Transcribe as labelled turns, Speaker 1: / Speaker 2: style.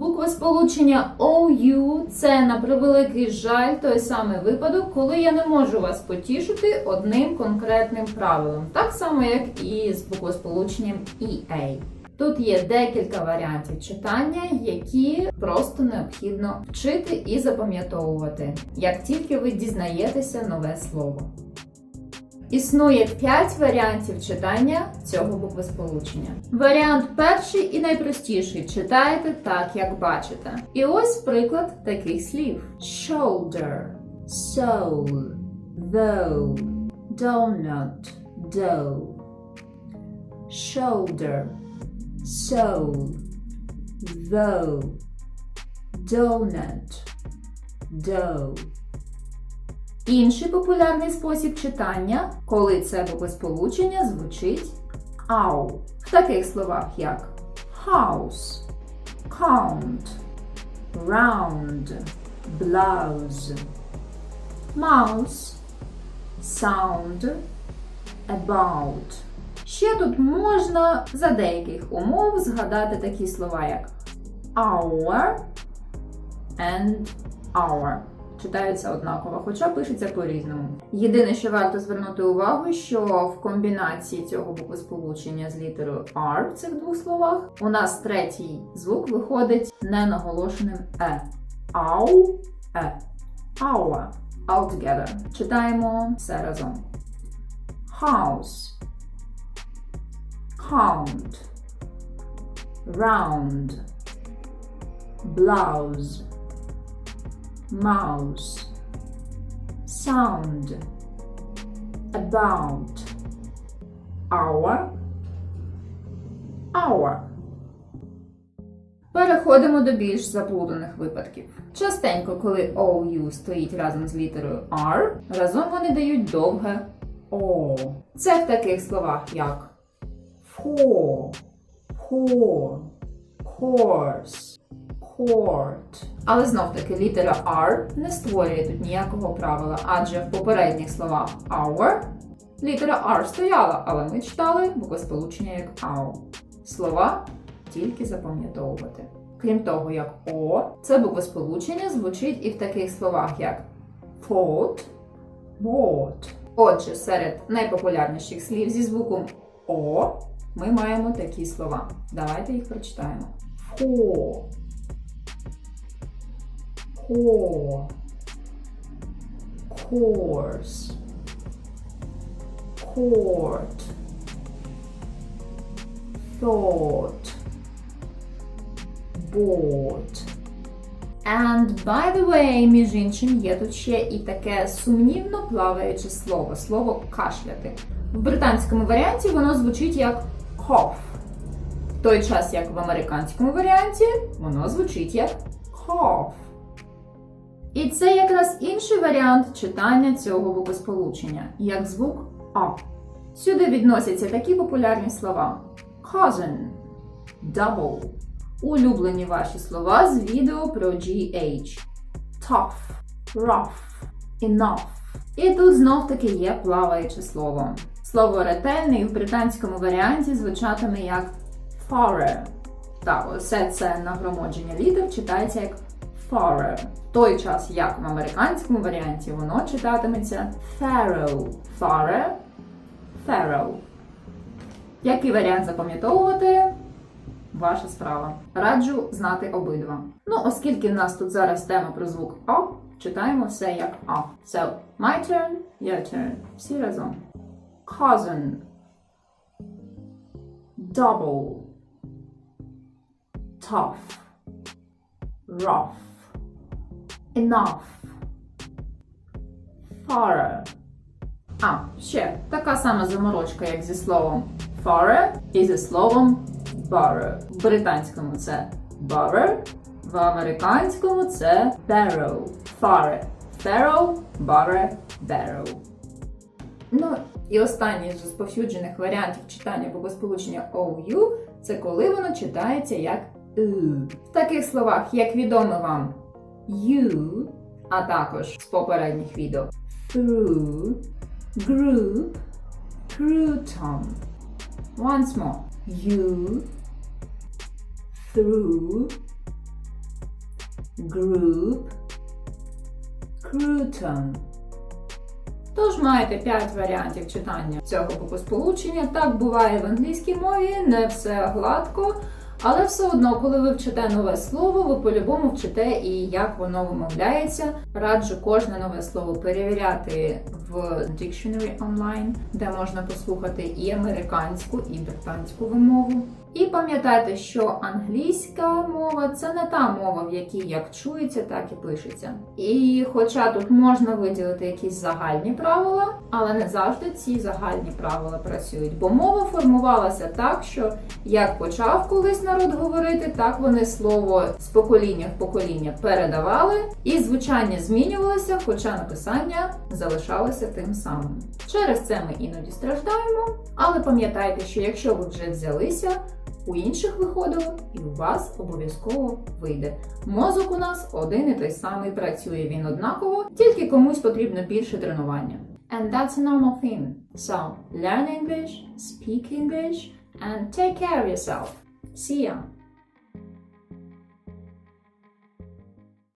Speaker 1: Буква сполучення OU – це на превеликий жаль той самий випадок, коли я не можу вас потішити одним конкретним правилом, так само як і з буквосполученням EA. Тут є декілька варіантів читання, які просто необхідно вчити і запам'ятовувати, як тільки ви дізнаєтеся нове слово. Існує 5 варіантів читання цього буквосполучення. Варіант перший і найпростіший читаєте так, як бачите. І ось приклад таких слів: shoulder, soul, though, donut, dough. Shoulder, soul, though, donut, dough. Інший популярний спосіб читання, коли це буквосполучення звучить ау. В таких словах як house, count, round, blouse, mouse, sound, about. Ще тут можна за деяких умов згадати такі слова, як hour and hour читаються однаково, хоча пишеться по-різному. Єдине, що варто звернути увагу, що в комбінації цього буквосполучення з літерою R в цих двох словах у нас третій звук виходить ненаголошеним е. Ау, е. Hour. All together. Читаємо все разом. House. Count. Round. Blouse mouse, sound, about, hour, hour. Переходимо до більш заплутаних випадків. Частенько, коли OU стоїть разом з літерою R, разом вони дають довге O. Це в таких словах як for, pour, course, court. Але знов таки літера R не створює тут ніякого правила, адже в попередніх словах our літера R стояла, але ми читали буквосполучення як AU. Слова тільки запам'ятовувати. Крім того, як О, це буквосполучення звучить і в таких словах, як thought, bought. Отже, серед найпопулярніших слів зі звуком О ми маємо такі слова. Давайте їх прочитаємо. For, core, course, court, thought, bought. And by the way, між іншим, є тут ще і таке сумнівно плаваюче слово, слово кашляти. В британському варіанті воно звучить як cough. В той час, як в американському варіанті, воно звучить як cough. І це якраз інший варіант читання цього буквосполучення, як звук А. Сюди відносяться такі популярні слова: cousin, double, улюблені ваші слова з відео про GH, tough, rough, enough. І тут знов таки є плаваюче слово. Слово ретельний в британському варіанті звучатиме як thorough. Так, усе це нагромодження літер читається як thorough. В той час, як в американському варіанті, воно читатиметься thorough. Thorough, thorough. Який варіант запам'ятовувати? Ваша справа. Раджу знати обидва. Ну, оскільки в нас тут зараз тема про звук А, читаємо все як А. So, my turn, your turn. Всі разом. Cousin. Double. Tough. Rough. Enough. Thorough. А, ще така сама заморочка, як зі словом thorough і зі словом borrow. В британському це borrow, в американському це barrow. Thorough. Thorough, borrow, barrow. Ну, і останній з розповсюджених варіантів читання буквосполучення OU – це коли воно читається як «у». В таких словах, як відомо вам you, а також з попередніх відео through, group, crouton. Once more. You, through, group, crouton. Тож маєте 5 варіантів читання цього буквосполучення. Так буває в англійській мові, не все гладко. Але все одно, коли ви вчите нове слово, ви по-любому вчите і як воно вимовляється. Раджу кожне нове слово перевіряти в Dictionary онлайн, де можна послухати і американську, і британську вимову. І пам'ятайте, що англійська мова це не та мова, в якій як чується, так і пишеться. І хоча тут можна виділити якісь загальні правила, але не завжди ці загальні правила працюють, бо мова формувалася так, що як почав колись народ говорити, так вони слово з покоління в покоління передавали, і звучання змінювалося, хоча написання залишалося тим самим. Через це ми іноді страждаємо, але пам'ятайте, що якщо ви вже взялися, у інших виходило, і у вас обов'язково вийде. Мозок у нас один і той самий працює він однаково, тільки комусь потрібно більше тренування. And that's a normal thing. So, learn English, speak English, and take care of yourself. See ya!